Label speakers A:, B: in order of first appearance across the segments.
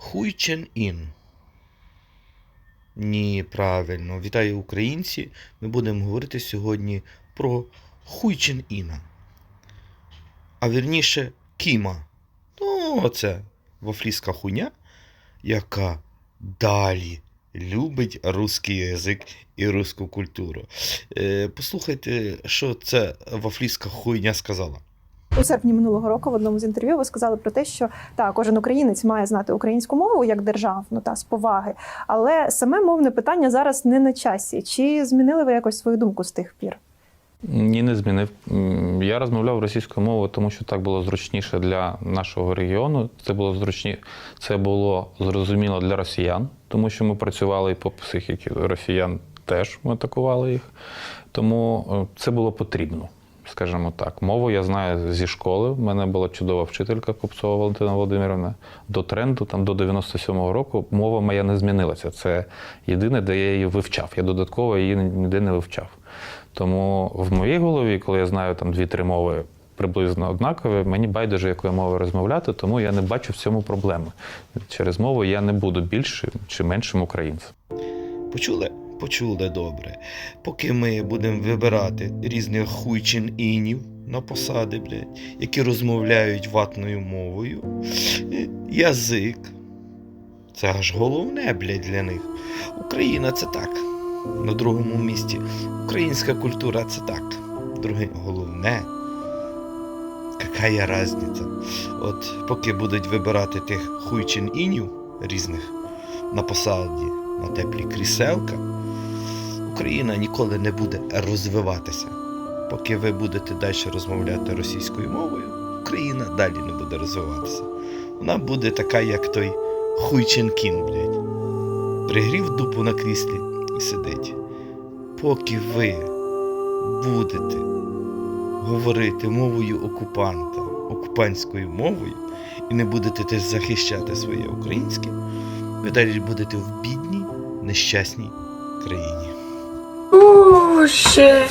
A: Хуйчен ін. Ні, правильно. Вітаю українці. Ми будемо говорити сьогодні про Хуйчен Іна. А вірніше Кіма. Ну, оце вафлійська хуйня, яка далі любить русський язик і русську культуру. Е, послухайте, що це вафлійська хуйня сказала.
B: У серпні минулого року в одному з інтерв'ю ви сказали про те, що так, кожен українець має знати українську мову як державну та з поваги. Але саме мовне питання зараз не на часі. Чи змінили ви якось свою думку з тих пір?
C: Ні, не змінив. Я розмовляв російською мовою, тому що так було зручніше для нашого регіону. Це було зручні... це було зрозуміло для росіян, тому що ми працювали і по психіці росіян теж ми атакували їх. Тому е, це було потрібно, скажімо так. Мову я знаю зі школи. У мене була чудова вчителька Купцова Валентина Володимирівна. До тренду, там до 97-го року, мова моя не змінилася. Це єдине, де я її вивчав. Я додатково її ніде не вивчав. Тому в моїй голові, коли я знаю там дві-три мови приблизно однакові, мені байдуже, якою мовою розмовляти, тому я не бачу в цьому проблеми. Через мову я не буду більшим чи меншим українцем.
A: Почули? Почули добре. Поки ми будемо вибирати різних хуйчин інів на посади, блядь, які розмовляють ватною мовою, е, язик. Це аж головне, блядь, для них. Україна це так. На другому місці. Українська культура це так. Друге головне. Какая разниця? От поки будуть вибирати тих хуйчин інів різних на посаді, на теплі кріселка, Україна ніколи не буде розвиватися. Поки ви будете далі розмовляти російською мовою, Україна далі не буде розвиватися. Вона буде така, як той хуйченкін, блядь. Пригрів дупу на кріслі і сидить. Поки ви будете говорити мовою окупанта, окупантською мовою, і не будете теж захищати своє українське, ви далі будете в бідній, нещасній країні.
D: Боже,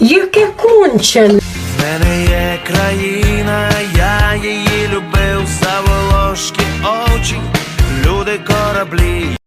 D: яке кончене.
E: В мене є країна, я її любив, за волошки очі, люди кораблі.